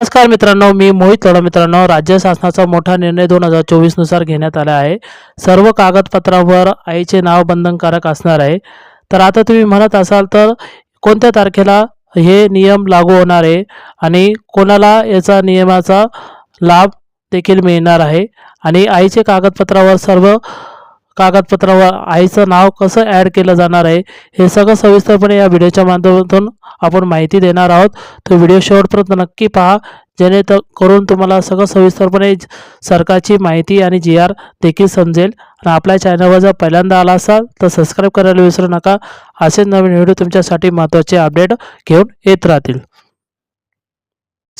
नमस्कार मित्रांनो मी मोहित लोढा मित्रांनो. राज्य शासनाचा मोठा निर्णय दोन हजार चोवीसनुसार घेण्यात आला आहे. सर्व कागदपत्रांवर आईचे नाव बंधनकारक असणार आहे. तर आता तुम्ही म्हणत असाल तर कोणत्या तारखेला हे नियम लागू होणार आहे आणि कोणाला याचा नियमाचा लाभ देखील मिळणार आहे? आणि आईचे कागदपत्रावर सर्व कागदपत्रावर आईचं नाव कसं ॲड केलं जाणार आहे हे सगळं सविस्तरपणे या व्हिडिओच्या माध्यमातून आपण माहिती देणार आहोत. तो व्हिडिओ शेवटपर्यंत नक्की पहा. जेणे करून तुम्हाला सगळं सविस्तरपणे सरकारची माहिती आणि जी आर देखील समजेल. आणि आपल्या चॅनलवर जर पहिल्यांदा आला असाल तर सबस्क्राईब करायला विसरू नका. असेच नवीन व्हिडिओ तुमच्यासाठी महत्त्वाचे अपडेट घेऊन येत राहतील.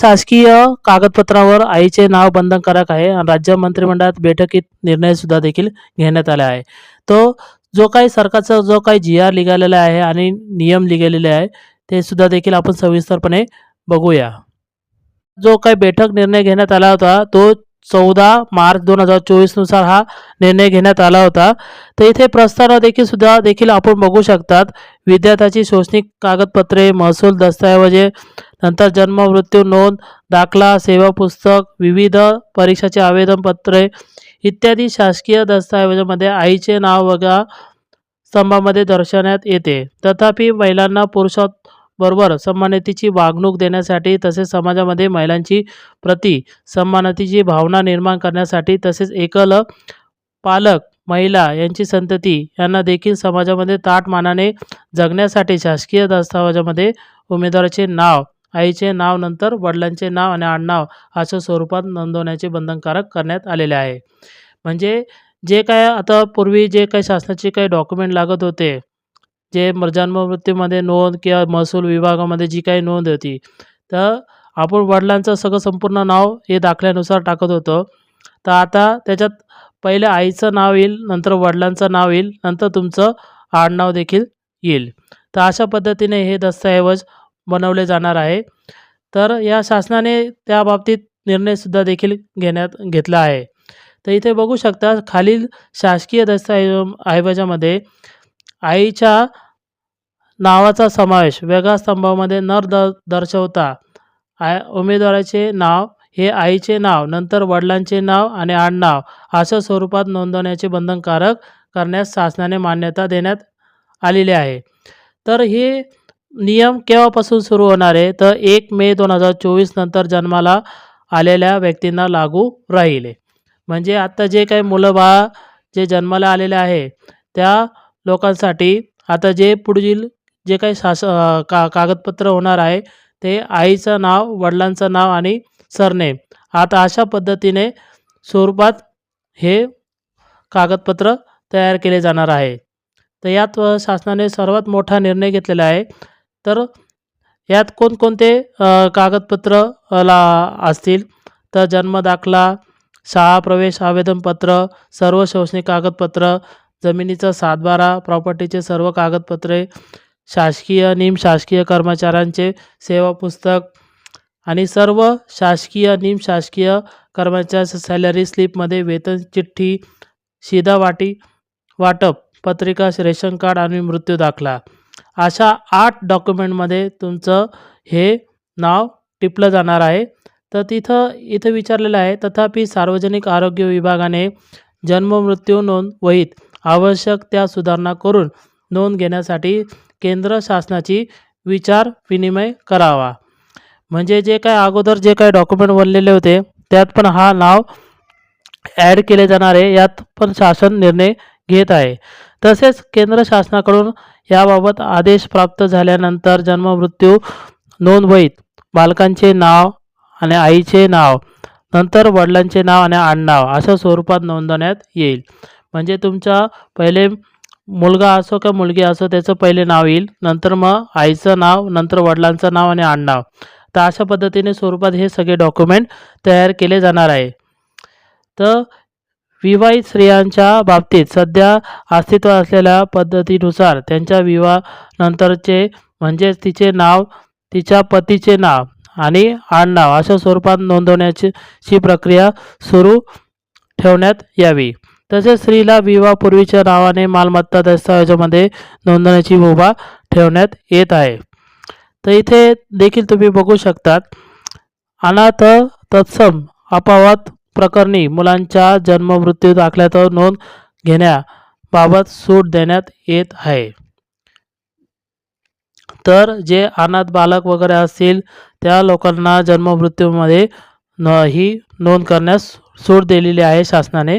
शासकीय कागदपत्रावर आईचे नाव बंधनकारक आहे आणि राज्य मंत्रिमंडळात बैठकीत निर्णय सुद्धा देखील घेण्यात आला आहे. तो जो काही सरकारचा जो काही जी आर लिघालेला आहे आणि नियम लिहिलेले आहे ते सुद्धा देखील आपण सविस्तरपणे बघूया. जो काही बैठक निर्णय घेण्यात आला होता तो चौदा मार्च दोन हजार चोवीसनुसार हा निर्णय घेण्यात आला होता. तर इथे प्रस्तावना देखील सुद्धा देखील आपण बघू शकतात. विद्यार्थ्याची शैक्षणिक कागदपत्रे महसूल दस्तऐवजे नंतर जन्म मृत्यू नोंद दाखला सेवा पुस्तक विविध परीक्षाचे आवेदनपत्रे इत्यादी शासकीय दस्तऐवजामध्ये आईचे नाव वगळा स्तंभामध्ये दर्शवण्यात येते. तथापि महिलांना पुरुषात बरोबर. समानतेची वागणूक देण्यासाठी तसेच समाजामध्ये महिलांची प्रति समानतेची भावना निर्माण करण्यासाठी तसेच एकल पालक महिला यांची संतती यांना देखील समाजामध्ये ताटमानाने जगण्यासाठी शासकीय दस्तावेजामध्ये उमेदवाराचे नाव आईचे नाव नंतर वडिलांचे नाव आणि आडनाव अशा स्वरूपात नोंदवण्याचे बंधनकारक करण्यात आलेले आहे. म्हणजे जे काय आता पूर्वी जे काही शासनाचे काही डॉक्युमेंट लागत होते जे म जन्ममृत्यूमध्ये नोंद किंवा महसूल विभागामध्ये जी काही नोंद होती तर आपण वडिलांचं सगळं संपूर्ण नाव हे दाखल्यानुसार टाकत होतो. तर आता त्याच्यात पहिले आईचं नाव येईल नंतर वडिलांचं नाव येईल नंतर तुमचं आडनाव देखील येईल. तर अशा पद्धतीने हे दस्तऐवज बनवले जाणार आहे. तर या शासनाने त्या बाबतीत निर्णयसुद्धा देखील घेण्यात घेतला आहे. तर इथे बघू शकता खालील शासकीय दस्तऐव ऐवजामध्ये आईच्या नावाचा समावेश वेगळ्या स्तंभामध्ये न द दर्शवता. आय उमेदवाराचे नाव हे आईचे नाव नंतर वडिलांचे नाव आणि आडनाव अशा स्वरूपात नोंदवण्याचे बंधनकारक करण्यास शासनाने मान्यता देण्यात आलेली आहे. तर हे नियम केव्हापासून सुरू होणार आहे? तर एक मे दोन हजार चोवीस नंतर जन्माला आलेल्या व्यक्तींना लागू राहील. म्हणजे आत्ता जे काही मुलं बाळ जे जन्माला आलेले आहे त्या लोकांसाठी आता जे पुढील जे काही शास का कागदपत्र होणार आहे ते आईचं नाव वडिलांचं नाव आणि सरनेम. आता अशा पद्धतीने स्वरूपात हे कागदपत्र तयार केले जाणार आहे. तर यात शासनाने सर्वात मोठा निर्णय घेतलेला आहे. तर यात कोणकोणते कागदपत्र ला असतील? तर जन्मदाखला शाळा प्रवेश आवेदनपत्र सर्व शैक्षणिक कागदपत्र जमिनीचा सातबारा प्रॉपर्टीचे सर्व कागदपत्रे शासकीय निमशासकीय कर्मचाऱ्यांचे सेवा पुस्तक आणि सर्व शासकीय निमशासकीय कर्मचाऱ्याच्या सॅलरी स्लिपमध्ये वेतन चिठ्ठी शिधावाटी वाटप पत्रिका रेशन कार्ड आणि मृत्यू दाखला. अशा आठ डॉक्युमेंटमध्ये तुमचं हे नाव टिपलं जाणार आहे. तर तिथं इथं विचारलेलं आहे तथापि सार्वजनिक आरोग्य विभागाने जन्म मृत्यू नोंद वहीत आवश्यक त्या सुधारणा करून नोंद घेण्यासाठी केंद्र शासनाची विचार विनिमय करावा. म्हणजे जे काय अगोदर जे काय डॉक्युमेंट बनलेले होते त्यात पण हा नाव ॲड केले जाणार आहे यात पण शासन निर्णय घेत आहे. तसेच केंद्र शासनाकडून याबाबत आदेश प्राप्त झाल्यानंतर जन्ममृत्यू नोंद बालकांचे नाव आणि आईचे नाव नंतर वडिलांचे नाव आणि आडनाव अशा स्वरूपात नोंदवण्यात येईल. म्हणजे तुमचा पहिले मुलगा असो का मुलगी असो त्याचं पहिले नाव येईल. नंतर मग आईचं नाव नंतर वडिलांचं नाव आणि आडनाव. तर अशा पद्धतीने स्वरूपात हे सगळे डॉक्युमेंट तयार केले जाणार आहे. तर विवाहित स्त्रियांच्या बाबतीत सध्या अस्तित्वात असलेल्या पद्धतीनुसार त्यांच्या विवाहानंतरचे म्हणजेच तिचे नाव तिच्या पतीचे नाव आणि आडनाव अशा स्वरूपात नोंदवण्याची प्रक्रिया सुरू ठेवण्यात यावी. तसेच स्त्रीला विवाहपूर्वीच्या नावाने मालमत्ता दस्तावेजामध्ये नोंदण्याची मुभा ठेवण्यात येत आहे. तर इथे देखील तुम्ही बघू शकतात अनाथ तत्सम अपवाद प्रकरणी मुलांच्या जन्ममृत्यू दाखल्यात नोंद घेण्याबाबत सूट देण्यात येत आहे. तर जे अनाथ बालक वगैरे असतील त्या लोकांना जन्ममृत्यूमध्ये न ही नोंद करण्यास सूट दिलेली आहे शासनाने.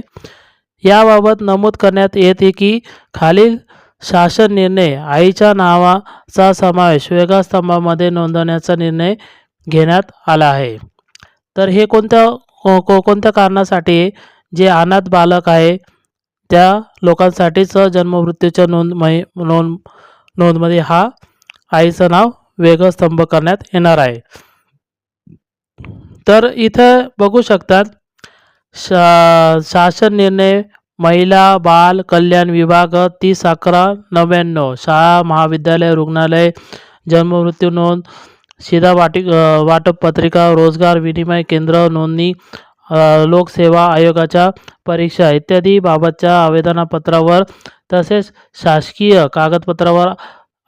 याबाबत नमूद करण्यात येते की खालील शासन निर्णय आईच्या नावाचा समावेश वेगळ्या स्तंभामध्ये नोंदवण्याचा निर्णय घेण्यात आला आहे. तर हे कोणत्या को कोणत्या कारणासाठी जे अनाथ बालक आहे त्या लोकांसाठीच जन्ममृत्यूच्या नोंद मै नोंद नोंदमध्ये हा आईचं नाव वेगळं स्तंभ करण्यात येणार आहे. तर इथं बघू शकतात शा शासन निर्णय महिला बाल कल्याण विभाग तीस अकरा नव्याण्णव. शाळा महाविद्यालय रुग्णालय जन्ममृत्यू नोंद शिधा वाटिक वाटप पत्रिका रोजगार विनिमय केंद्र नोंदणी लोकसेवा आयोगाच्या परीक्षा इत्यादी बाबतच्या आवेदनपत्रावर तसेच शासकीय कागदपत्रावर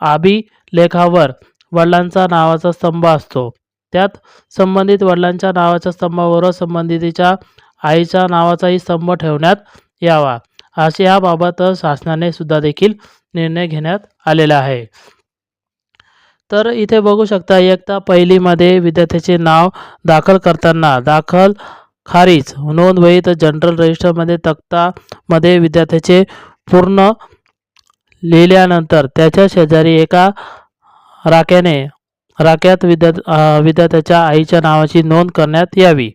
अभिलेखावर वडिलांचा नावाचा स्तंभ असतो. त्यात संबंधित वडिलांच्या नावाच्या स्तंभावर संबंधितीच्या आईच्या नावाचाही स्तंभ ठेवण्यात यावा असे याबाबत शासनाने सुद्धा देखील निर्णय घेण्यात आलेला आहे. तर इथे बघू शकता इयत्ता पहिलीमध्ये विद्यार्थ्याचे नाव दाखल करताना दाखल खारीज नोंदवहीत जनरल रजिस्टरमध्ये तक्तामध्ये विद्यार्थ्याचे पूर्ण लिहिल्यानंतर त्याच्या शेजारी एका राख्याने राख्यात विद्या विद्यार्थ्याच्या आईच्या नावाची नोंद करण्यात यावी.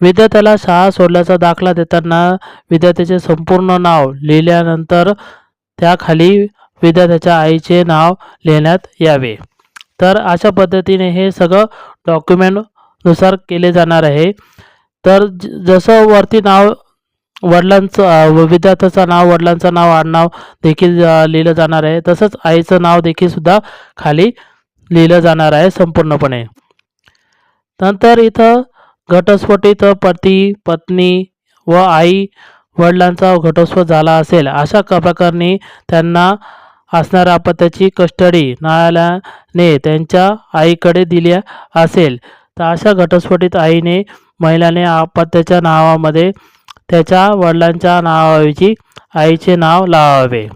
विद्यार्थ्याला शाळा सोडल्याचा दाखला देताना विद्यार्थ्याचे संपूर्ण नाव लिहिल्यानंतर त्याखाली विद्यार्थ्याच्या आईचे नाव लिहिण्यात यावे. तर अशा पद्धतीने हे सगळं डॉक्युमेंटनुसार केले जाणार आहे. तर ज- जसं वरती नाव वडिलांचं विद्यार्थ्याचं नाव वडिलांचं नाव आडनाव देखील लिहिलं जाणार आहे. तसंच आईचं नाव देखील सुद्धा खाली लिहिलं जाणार आहे संपूर्णपणे. नंतर इथं घटस्फोटित पती पत्नी व आई वडिलांचा घटस्फोट झाला असेल. अशा क प्रकरणी त्यांना असणाऱ्या अपत्याची कस्टडी न्यायालयाने त्यांच्या आईकडे दिली असेल. तर अशा घटस्फोटित आईने महिलाने अपत्याच्या नावामध्ये त्याच्या वडिलांच्या नावाऐवजी आईचे नाव लावावे.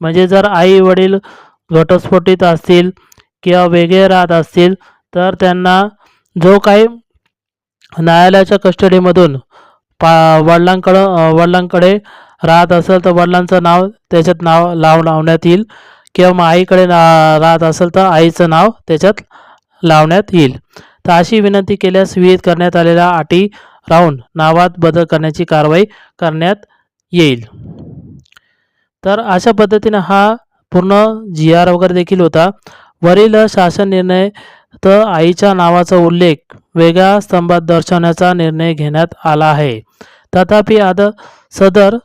म्हणजे जर आई वडील घटस्फोटित असतील किंवा वेगळे राहत असतील तर त्यांना जो काही न्यायालयाच्या कस्टडीमधून पा वडिलांकडं वडिलांकडे राहत असेल तर वडिलांचं नाव त्याच्यात नाव लाव लावण्यात येईल. किंवा मग आईकडे राहत असेल तर आईचं नाव त्याच्यात लावण्यात येईल. तर अशी विनंती केल्यास विहित करण्यात आलेल्या अटी राहून नावात बदल करण्याची कारवाई करण्यात येईल. तर अशा पद्धतीने हा पूर्ण जी आर वगैरे देखील होता. वरील शासन निर्णय तर आईच्या नावाचा उल्लेख वेगळ्या स्तंभात दर्शवण्याचा निर्णय घेण्यात आला आहे. तथापि आद सदर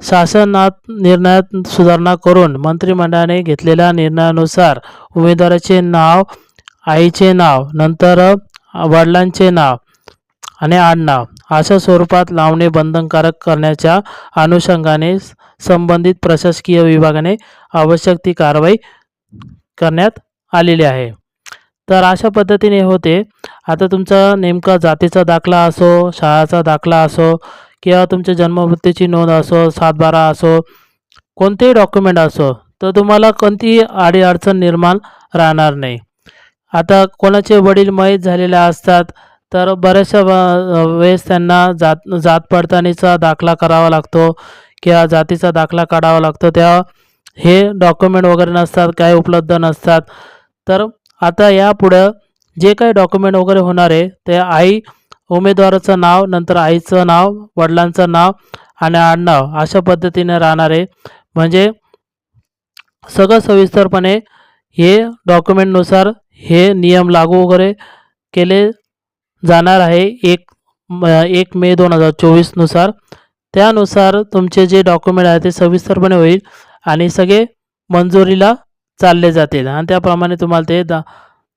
शासनात निर्णयात सुधारणा करून मंत्रिमंडळाने घेतलेल्या निर्णयानुसार उमेदवाराचे नाव आईचे नाव नंतर वडिलांचे नाव आणि आडनाव अशा स्वरूपात लावणे बंधनकारक करण्याच्या अनुषंगाने संबंधित प्रशासकीय विभागाने आवश्यक ती कारवाई करण्यात आलेली आहे. तर अशा पद्धतीने होते. आता तुमचा नेमका जातीचा दाखला असो शाळाचा दाखला असो किंवा तुमच्या जन्ममृत्यूची नोंद असो सातबारा असो कोणतेही डॉक्युमेंट असो तर तुम्हाला कोणतीही अडीअडचण निर्माण राहणार नाही. आता कोणाचे वडील मयत झालेले असतात तर बऱ्याचशा वेळेस त्यांना जात जात पडताळणीचा दाखला करावा लागतो किंवा जातीचा दाखला काढावा लागतो. तेव्हा हे डॉक्युमेंट वगैरे नसतात काही उपलब्ध नसतात. तर आता यापुढं जे काही डॉक्युमेंट वगैरे होणार आहे ते आई उमेदवाराचं नाव नंतर आईचं नाव वडिलांचं नाव आणि आडनाव अशा पद्धतीने राहणार आहे. म्हणजे सगळं सविस्तरपणे हे डॉक्युमेंटनुसार हे नियम लागू वगैरे केले जाणार आहे एक एक मे दोन हजार चोवीसनुसार त्यानुसार तुमचे जे डॉक्युमेंट आहे ते सविस्तरपणे होईल आणि सगळे मंजुरीला चालले जातील. आणि त्याप्रमाणे तुम्हाला ते दा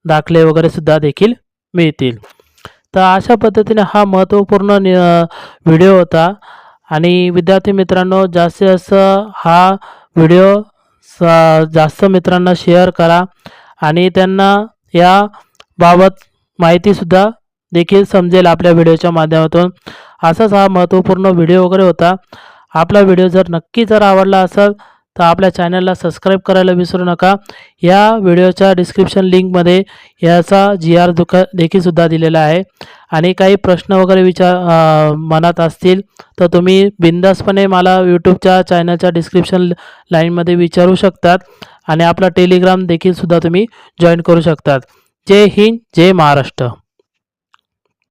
दाखले वगैरे सुद्धा देखील मिळतील. तर अशा पद्धतीने हा महत्त्वपूर्ण नि व्हिडिओ होता. आणि विद्यार्थी मित्रांनो जास्तीत जास्त हा व्हिडिओ जास्त मित्रांना शेअर करा. आणि त्यांना या बाबत माहितीसुद्धा देखील समजेल आपल्या व्हिडिओच्या माध्यमातून. असाच हा महत्त्वपूर्ण व्हिडिओ वगैरे होता. आपला व्हिडिओ जर नक्की जर आवडला असेल तर आपल्या चॅनलला सबस्क्राईब करायला विसरू नका. या व्हिडिओच्या डिस्क्रिप्शन लिंकमध्ये याचा जी आर दुका देखील सुद्धा दिलेला आहे. आणि काही प्रश्न वगैरे विचार मनात असतील तर तुम्ही बिंदासपणे मला यूट्यूबच्या चॅनलच्या डिस्क्रिप्शन लाईनमध्ये विचारू शकतात. आणि आपला टेलिग्राम देखील सुद्धा तुम्ही जॉईन करू शकतात. जय हिंद जय महाराष्ट्र.